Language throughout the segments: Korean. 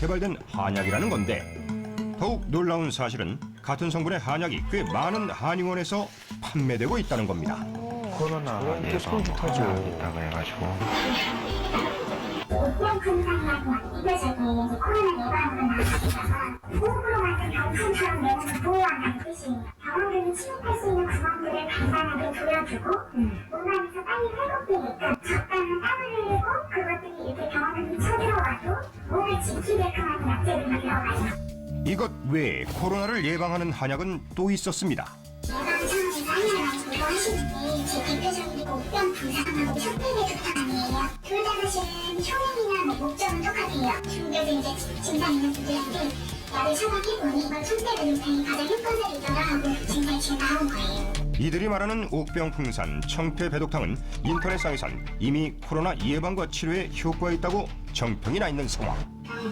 개발된 한약이라는 건데 더욱 놀라운 사실은 같은 성분의 한약이 꽤 많은 한의원에서 판매되고 있다는 겁니다. 코로나 예방. 한약이라고 해가지고 목병 증상이라고 저기 이제 코로나 나가다가 호흡으로 만든 병풍처럼 내는 보호한다는 뜻이에요. 병원들이 침입할 수 있는 구멍들을 간단하게 조여주고 몸 안에서 빨리 회복되게끔 적당한 땀을 흘리고 그것들이 이렇게 병원들이 쳐들어와도 몸을 지키게끔 하는 약재들 이. 이것 외에 코로나를 예방하는 한약은 또 있었습니다. 뭐 하고 이들이 말하는 옥병풍산, 청태배독탕은 인터넷상에선 이미 코로나 예방과 치료에 효과가 있다고 정평이 나 있는 상황.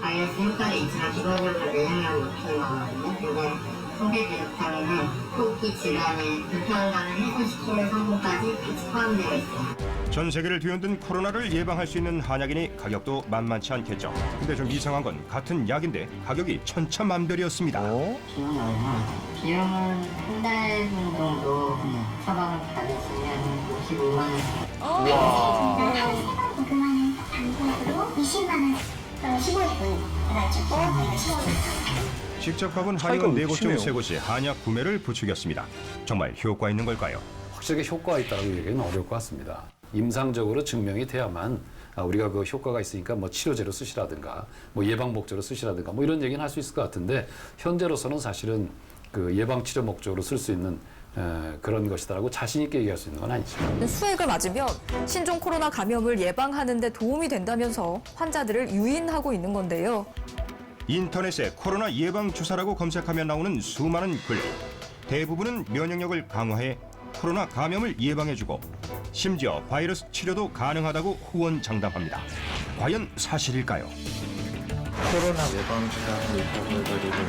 바이러스 효과를 있지만 기본적으로 다들 영향 못하는 거거든요. 근데 통계 대독탕에는 호흡기 질환의 불편감을 해소시키는 성분까지 같이 포함되어 있어요. 전 세계를 뒤흔든 코로나를 예방할 수 있는 한약이니 가격도 만만치 않겠죠. 근데 좀 이상한 건 같은 약인데 가격이 천차만별이었습니다. 어? 얼마나 비용은 한 달 정도 처방을 받으시면 55만 원. 세번 보금하는 방법으로 20만 원, 어, 15일 해가지고 15일. 직접 가본 차이가 한의원 네 곳중 심해요. 세 곳이 한약 구매를 부추겼습니다. 정말 효과 있는 걸까요? 확실하게 효과가 있다고 얘기는 어려울 것 같습니다. 임상적으로 증명이 돼야만 아, 우리가 그 효과가 있으니까 뭐 치료제로 쓰시라든가 뭐 예방 목적으로 쓰시라든가 뭐 이런 얘기는 할 수 있을 것 같은데 현재로서는 사실은 그 예방 치료 목적으로 쓸 수 있는 에, 그런 것이다라고 자신 있게 얘기할 수 있는 건 아니죠. 수액을 맞으면 신종 코로나 감염을 예방하는 데 도움이 된다면서 환자들을 유인하고 있는 건데요. 인터넷에 코로나 예방 주사라고 검색하면 나오는 수많은 글. 대부분은 면역력을 강화해 코로나 감염을 예방해주고 심지어 바이러스 치료도 가능하다고 후원장담합니다. 과연 사실일까요? 코로나 예방 주사 물고기들을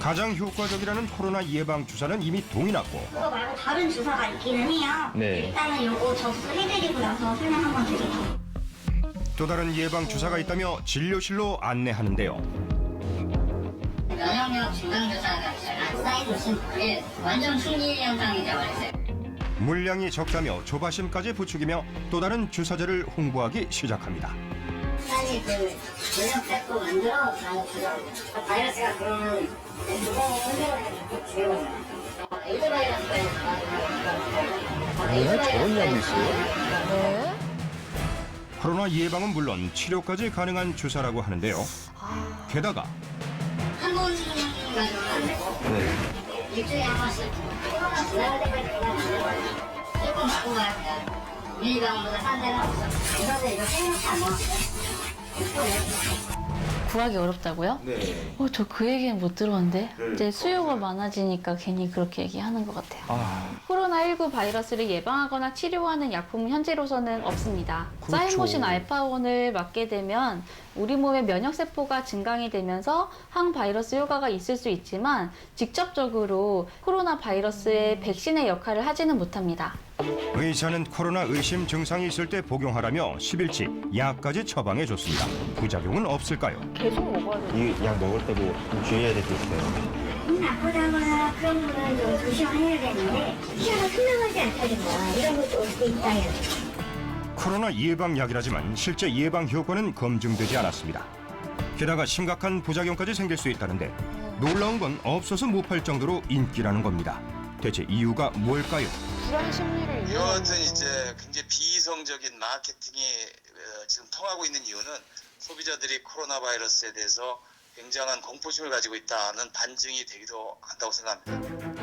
가장 효과적이라는 코로나 예방 주사는 이미 동이 났고 그거 말고 다른 주사가 있기는 해요. 네. 일단은 요거 접수해드리고 나서 설명 한번 드릴게요. 또 다른 예방 주사가 있다며 진료실로 안내하는데요. 면역력 증강 주사가 그게 완전 충기 현상이 되어버렸어요. 물량이 적다며 조바심까지 부추기며 또 다른 주사제를 홍보하기 시작합니다. 빨리 그 면역 세포 만들어. 바이러스가 그러면 주사에 흔들어 계속 죽여버려요. 에이드 바이러스가 네, 저런 약이 있어요? 네. 코로나 예방은 물론 치료까지 가능한 주사라고 하는데요. 게다가 한번 가지고는 안 되고 네. 일주일에 한 번씩 지나갈 때까지 그냥 거예요. 조금 가야 돼요. 밀리방보다 싼 데는 없어. 그런데 이거 생각도 안. 구하기 어렵다고요? 네. 어, 저 그 얘기는 못 들었는데 이제 수요가 많아지니까 괜히 그렇게 얘기하는 것 같아요. 아, 코로나19 바이러스를 예방하거나 치료하는 약품은 현재로서는 없습니다. 그렇죠. 사이모신 알파원을 맞게 되면 우리 몸의 면역 세포가 증강이 되면서 항바이러스 효과가 있을 수 있지만 직접적으로 코로나 바이러스의 백신의 역할을 하지는 못합니다. 의사는 코로나 의심 증상이 있을 때 복용하라며 10일치 약까지 처방해 줬습니다. 부작용은 없을까요? 계속 먹어야 돼. 이 약 먹을 때뭐 주의해야 될 게 있어요? 몸 나쁘다거나 그런 거는 좀 조심해야 되는데 피부가 투명하지 않다든가 이런 것도 올 수 있다. 코로나 예방약이라지만 실제 예방 효과는 검증되지 않았습니다. 게다가 심각한 부작용까지 생길 수 있다는데 놀라운 건 없어서 못 팔 정도로 인기라는 겁니다. 대체 이유가 뭘까요? 불안 심리를 여하튼 이제 굉장히 비이성적인 마케팅이 어, 지금 통하고 있는 이유는 소비자들이 코로나 바이러스에 대해서 굉장한 공포심을 가지고 있다는 반증이 되기도 한다고 생각합니다.